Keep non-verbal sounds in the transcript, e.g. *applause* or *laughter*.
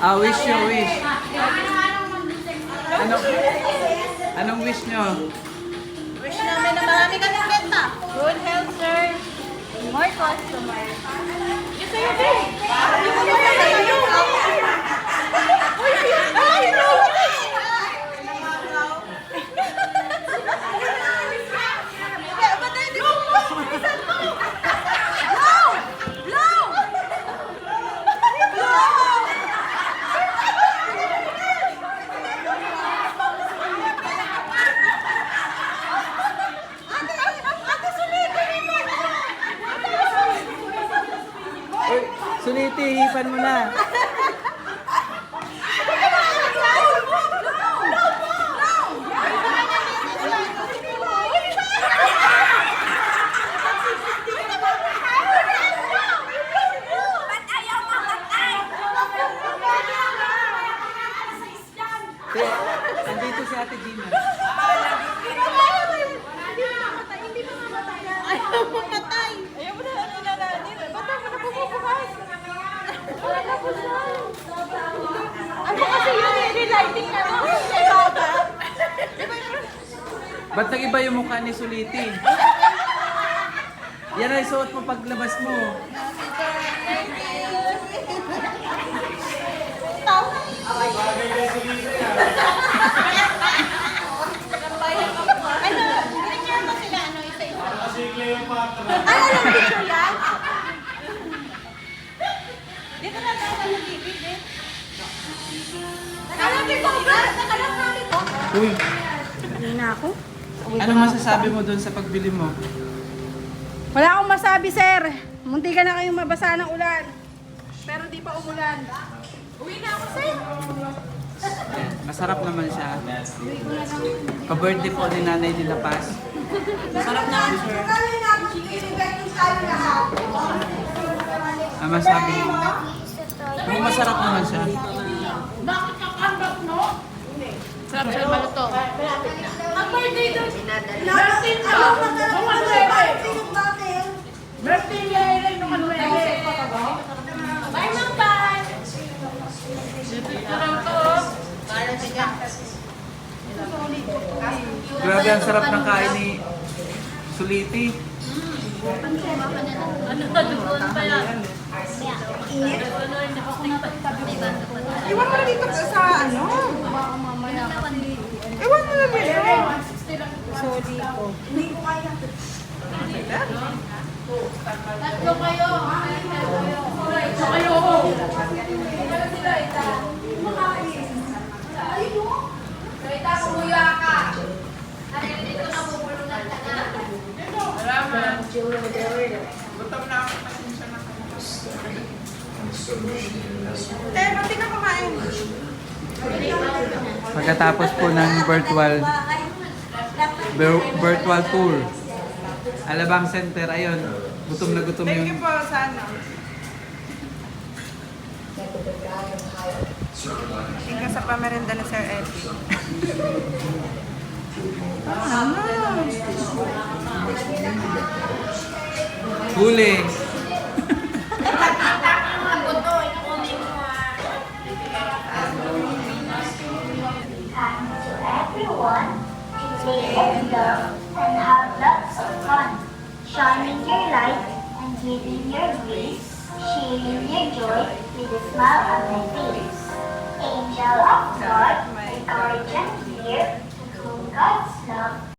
Ah, wish nyo, wish. Anong, anong wish nyo? Wish namin na marami kami benta. Good health, sir. More customers. Yung sa'yo, babe. Yung mga sa'yo, yung Uy, ayun! Ay, no! Kaya ba tayo dito? Bilisan mo! Blow! Blow! Blow! Ate, ate, ate, sulitin mo! Uy, suniti, hipan mo na. Andito si Ate Gina. Ayaw mamatay. Ayaw mo na ano na natin. Ba't ako na bumubukas? Wala na po siya. Ano kasi yun eh, relighting na lang. Sa baba. Ba't nag-iba yung mukha ni Suliti? Yan ay suot mo paglabas mo. Ano, ganyan mo sila, ano, isa-isa. Ay, alam mo siya yan? Dito na tayo ng bibig, eh. Uy, Kanina ako? ano masasabi mo doon sa pagbili mo? Wala akong masabi, sir. Munti ka na kayong mabasa ng ulan. Pero di pa umulan. Uwi na ako, sir. Masarap naman siya. Pa-birthday po ni Nanay nila Paz. Masarap naman, sir. Ah, masabi mo. Kung masarap naman siya. Sarap siya maluto. Ang birthday doon. Bye, Mang Pan. Grabe ang sarap ng kain ni Suliti. Iwan mo na dito sa ano? Iwan mo na dito. Sorry ko. Tatlo kayo. Tatlo kayo. Kaya kumuya ka. Ano dito na bubulunan ka na? Te, ba't di ka kumain? Pagkatapos po ng virtual vir- virtual tour. Alabang Center, ayun. Gutom na gutom Thank you yung po sa ano. Thank you sa pamerenda ni Sir Eddie. huli. everyone *laughs* stay in love uh, and have lots of fun, shining your light and giving your grace, sharing your joy with a smile on my face. Angel of God, my guardian dear, with whom God's love